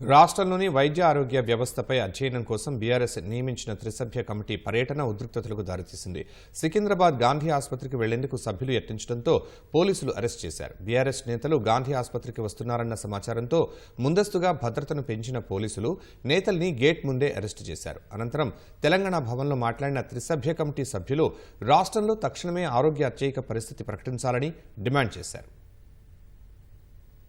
రాష్ట్రంలోని వైద్య ఆరోగ్య వ్యవస్థపై అధ్యయనం కోసం బీఆర్ఎస్ నియమించిన త్రిసభ్య కమిటీ పర్యటన ఉద్రిక్తతలకు దారితీసింది. సికింద్రాబాద్ గాంధీ ఆసుపత్రికి వెళ్ళేందుకు సభ్యులు యత్నించడంతో పోలీసులు అరెస్ట్ చేశారు. బీఆర్ఎస్ నేతలు గాంధీ ఆసుపత్రికి వస్తున్నారన్న సమాచారంతో ముందస్తుగా భద్రతను పెంచిన పోలీసులు నేతల్ని గేట్ ముందే అరెస్ట్ చేశారు. అనంతరం తెలంగాణ భవన్లో మాట్లాడిన త్రిసభ్య కమిటీ సభ్యులు రాష్ట్రంలో తక్షణమే ఆరోగ్య అత్యయిక పరిస్థితి ప్రకటించాలని డిమాండ్ చేశారు.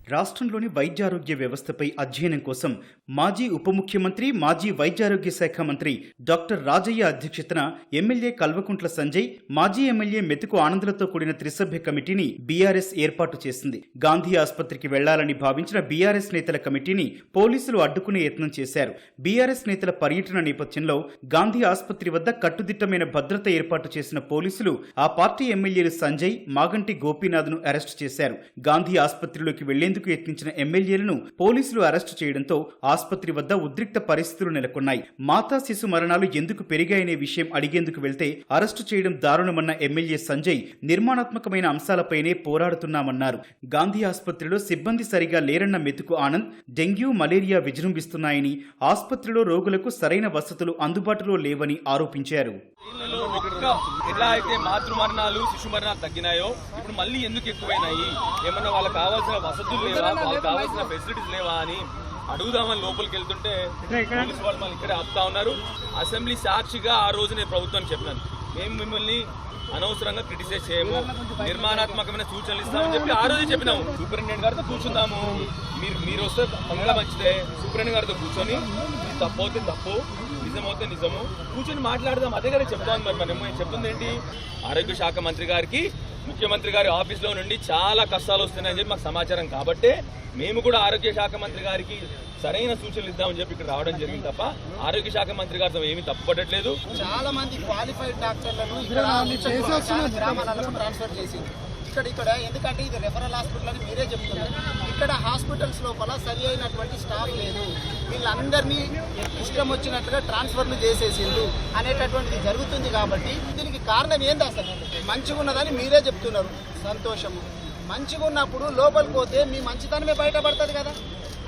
రాష్ట్రంలోని వైద్యారోగ్య వ్యవస్థపై అధ్యయనం కోసం మాజీ ఉప ముఖ్యమంత్రి మాజీ వైద్యారోగ్య శాఖ మంత్రి డాక్టర్ రాజయ్య అధ్యక్షతన ఎమ్మెల్యే కల్వకుంట్ల సంజయ్ మాజీ ఎమ్మెల్యే మెతుకు ఆనందులతో కూడిన త్రిసభ్య కమిటీని బీఆర్ఎస్ ఏర్పాటు చేసింది. గాంధీ ఆసుపత్రికి వెళ్ళాలని భావించిన బీఆర్ఎస్ నేతల కమిటీని పోలీసులు అడ్డుకునే యత్నం చేశారు. బీఆర్ఎస్ నేతల పర్యటన నేపథ్యంలో గాంధీ ఆసుపత్రి వద్ద కట్టుదిట్టమైన భద్రత ఏర్పాటు చేసిన పోలీసులు ఆ పార్టీ ఎమ్మెల్యేలు సంజయ్ మాగంటి గోపీనాథ్ను అరెస్టు చేశారు. గాంధీ ఆసుపత్రిలోకి వెళ్ళేందుకు యత్నించిన ఎమ్మెల్యేలను పోలీసులు అరెస్టు చేయడంతో ఆసుపత్రి వద్ద ఉద్రిక్త పరిస్థితులు నెలకొన్నాయి. మాతా శిశు మరణాలు ఎందుకు పెరిగాయనే విషయం అడిగేందుకు వెళ్తే అరెస్టు చేయడం దారుణమన్న ఎమ్మెల్యే సంజయ్ నిర్మాణాత్మకమైన అంశాలపైనే పోరాడుతున్నామన్నారు. గాంధీ ఆసుపత్రిలో సిబ్బంది సరిగా లేరన్న మెతుకు ఆనంద్ డెంగ్యూ మలేరియా విజృంభిస్తున్నాయని ఆసుపత్రిలో రోగులకు సరైన వసతులు అందుబాటులో లేవని ఆరోపించారు. ఒక్క ఎలా అయితే మాతృ మరణాలు శిశు మరణాలు తగ్గినాయో ఇప్పుడు మళ్ళీ ఎందుకు ఎక్కువైనాయి? ఏమన్నా వాళ్ళకి కావాల్సిన వసతులు లేవా? వాళ్ళకి కావాల్సిన ఫెసిలిటీస్ లేవా అని అడుగుదామని లోపలికి వెళ్తుంటే పోలీసు వాళ్ళు మళ్ళీ ఇక్కడే ఆపుతా ఉన్నారు. అసెంబ్లీ సాక్షిగా ఆ రోజు నేను ప్రభుత్వానికి చెప్పినాను మేము మిమ్మల్ని అనవసరంగా క్రిటిసైజ్ చేయము నిర్మాణాత్మకమైన సూచనలు ఇస్తామని చెప్పి ఆ రోజే చెప్పినాము. సూపరింటెండెంట్ గారితో కూర్చుందాము. మీరు మీరు వస్తే తొందరగా మంచిదే. సూపరింటెండెంట్ గారితో కూర్చొని తప్పు అవుతే తప్పు నిజమవుతే నిజము. కూర్చొని మాట్లాడదాం. అదే కదా చెప్తాను మరి. మనం చెప్తుంది ఏంటి? ఆరోగ్య శాఖ మంత్రి గారికి ముఖ్యమంత్రి గారి ఆఫీస్లో నుండి చాలా కష్టాలు వస్తున్నాయని చెప్పి మాకు సమాచారం. కాబట్టే మేము కూడా ఆరోగ్య శాఖ మంత్రి గారికి సరైన సూచనలు ఇద్దామని చెప్పి ఇక్కడ రావడం జరిగింది తప్ప ఆరోగ్య శాఖ మంత్రి గారితో ఏమీ తప్పుపడట్లేదు. చాలా మంది క్వాలిఫైడ్ డాక్టర్లను ఇక్కడ చాలా గ్రామాలకు ట్రాన్స్ఫర్ చేసింది. ఇక్కడ ఇక్కడ ఎందుకంటే ఇది రెఫరల్ హాస్పిటల్ అని మీరే చెప్తున్నారు. ఇక్కడ హాస్పిటల్స్ లోపల సరి అయినటువంటి స్టాఫ్ లేదు. వీళ్ళందరినీ ఇష్టం వచ్చినట్టుగా ట్రాన్స్ఫర్లు చేసేసిండు అనేటటువంటిది జరుగుతుంది కాబట్టి దీనికి కారణం ఏంది అసలు? మంచిగా ఉన్నదని మీరే చెప్తున్నారు. సంతోషము. మంచిగా ఉన్నప్పుడు లోపలికి పోతే మీ మంచితనమే బయటపడుతుంది కదా.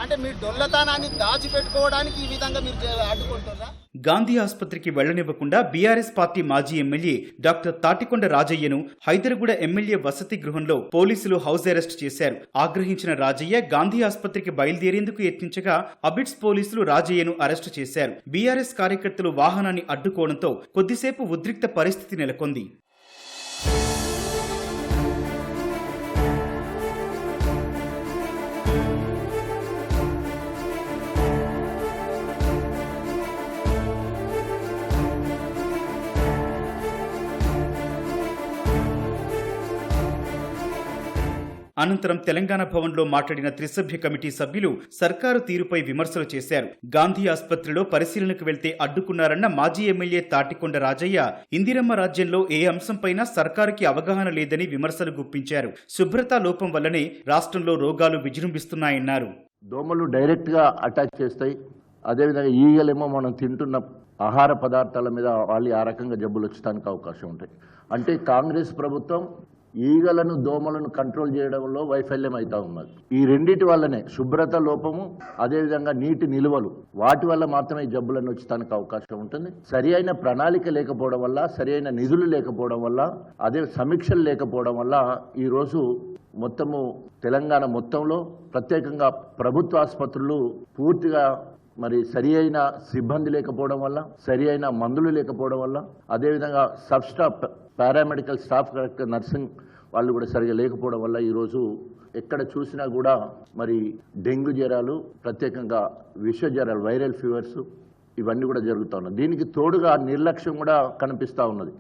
అంటే మీ డొల్లతనాన్ని దాచిపెట్టుకోవడానికి ఈ విధంగా మీరు చే- అడ్డుకుంటున్నారా? గాంధీ ఆసుపత్రికి వెళ్ళనివ్వకుండా బీఆర్ఎస్ పార్టీ మాజీ ఎమ్మెల్యే డాక్టర్ తాటికొండ రాజయ్యను హైదరగూడ ఎమ్మెల్యే వసతి గృహంలో పోలీసులు హౌస్ అరెస్ట్ చేశారు. ఆగ్రహించిన రాజయ్య గాంధీ ఆసుపత్రికి బయలుదేరేందుకు యత్నించగా అబిట్స్ పోలీసులు రాజయ్యను అరెస్టు చేశారు. బీఆర్ఎస్ కార్యకర్తలు వాహనాన్ని అడ్డుకోవడంతో కొద్దిసేపు ఉద్రిక్త పరిస్థితి నెలకొంది. అనంతరం తెలంగాణ భవన్లో మాట్లాడిన త్రిసభ్య కమిటీ సభ్యులు సర్కారు తీరుపై విమర్శలు చేశారు. గాంధీ ఆసుపత్రిలో పరిశీలనకు వెళ్తే అడ్డుకున్నారన్న మాజీ ఎమ్మెల్యే తాటికొండ రాజయ్య ఇందిరమ్మ రాజ్యంలో ఏ అంశంపైనా సర్కారుకి అవగాహన లేదని విమర్శలు గుప్పించారు. శుభ్రతా లోపం వల్లనే రాష్ట్రంలో రోగాలు విజృంభిస్తున్నాయన్నారు. దోమలు డైరెక్ట్గా అటాచ్ చేస్తాయి. అదేవిధంగా ఈగలేమో మనం తింటున్న ఆహార పదార్థాల మీద వాళ్ళు ఆ రకంగా జబ్బులు వచ్చడానికి అవకాశం ఉంటాయి. అంటే కాంగ్రెస్ ప్రభుత్వం ఈగలను దోమలను కంట్రోల్ చేయడంలో వైఫల్యం అవుతా ఉన్నది. ఈ రెండింటి వల్లనే శుభ్రత లోపము అదేవిధంగా నీటి నిల్వలు వాటి వల్ల మాత్రమే జబ్బులను వచ్చడానికి అవకాశం ఉంటుంది. సరి అయిన ప్రణాళిక లేకపోవడం వల్ల సరి అయిన నిధులు లేకపోవడం వల్ల అదే సమీక్షలు లేకపోవడం వల్ల ఈరోజు మొత్తము తెలంగాణ మొత్తంలో ప్రత్యేకంగా ప్రభుత్వ ఆసుపత్రులు పూర్తిగా మరి సరి అయిన సిబ్బంది లేకపోవడం వల్ల సరి అయిన మందులు లేకపోవడం వల్ల అదేవిధంగా sub staff paramedical staff correct nursing వాళ్ళు కూడా సరిగా లేకపోవడం వల్ల ఈరోజు ఎక్కడ చూసినా కూడా మరి డెంగ్యూ జ్వరాలు ప్రత్యేకంగా విష జ్వరాలు వైరల్ ఫీవర్స్ ఇవన్నీ కూడా జరుగుతూ ఉన్నాయి. దీనికి తోడుగా నిర్లక్ష్యం కూడా కనిపిస్తూ ఉన్నది.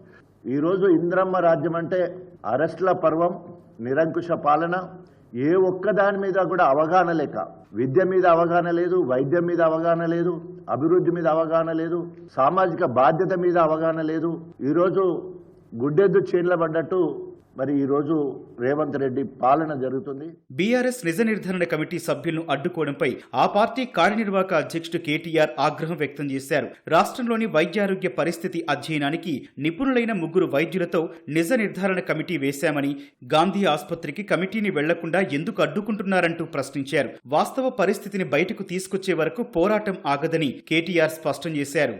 ఈరోజు ఇంద్రమ్మ రాజ్యం అంటే అరెస్టుల పర్వం నిరంకుశ పాలన ఏ ఒక్క దాని మీద కూడా అవగాహన లేక విద్య మీద అవగాహన లేదు వైద్యం మీద అవగాహన లేదు అభివృద్ధి మీద అవగాహన లేదు సామాజిక బాధ్యత మీద అవగాహన లేదు. ఈరోజు గుడ్డెద్దు చేన్ల పడ్డట్టు మరి ఈరోజు రేవంత్ రెడ్డి పాలన జరుగుతుంది. బీఆర్ఎస్ నిజ నిర్ధారణ కమిటీ సభ్యులను అడ్డుకోవడంపై ఆ పార్టీ కార్యనిర్వాహక అధ్యక్షుడు కేటీఆర్ ఆగ్రహం వ్యక్తం చేశారు. రాష్ట్రంలోని వైద్యారోగ్య పరిస్థితి అధ్యయనానికి నిపుణులైన ముగ్గురు వైద్యులతో నిజ నిర్ధారణ కమిటీ వేశామని గాంధీ ఆసుపత్రికి కమిటీని వెళ్ళకుండా ఎందుకు అడ్డుకుంటున్నారంటూ ప్రశ్నించారు. వాస్తవ పరిస్థితిని బయటకు తీసుకొచ్చే వరకు పోరాటం ఆగదని కేటీఆర్ స్పష్టం చేశారు.